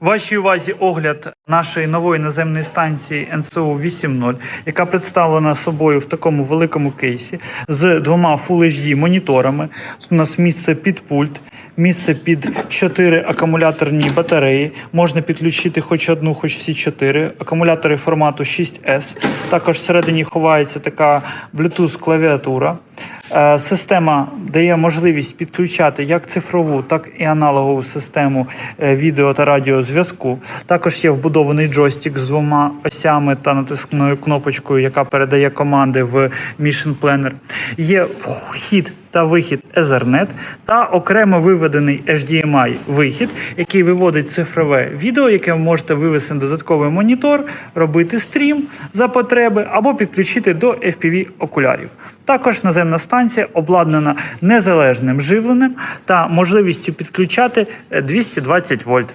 Вашій увазі огляд нашої нової наземної станції НСУ 8.0, яка представлена собою в такому великому кейсі з двома Full HD моніторами. У нас місце під пульт, місце під 4 акумуляторні батареї. Можна підключити хоч одну, хоч всі чотири. Акумулятори формату 6S. Також всередині ховається така Bluetooth клавіатура. Е, Система дає можливість підключати як цифрову, так і аналогову систему е, відео та радіозв'язку. Також є вбудований джойстик з двома осями та натискною кнопочкою, яка передає команди в Mission Planner. Є вхід та вихід Ethernet та окремо виведений HDMI вихід, який виводить цифрове відео, яке ви можете вивести на додатковий монітор, робити стрім за потреби або підключити до FPV окулярів. Також наземна станція обладнана незалежним живленням та можливістю підключати е, 220 вольт.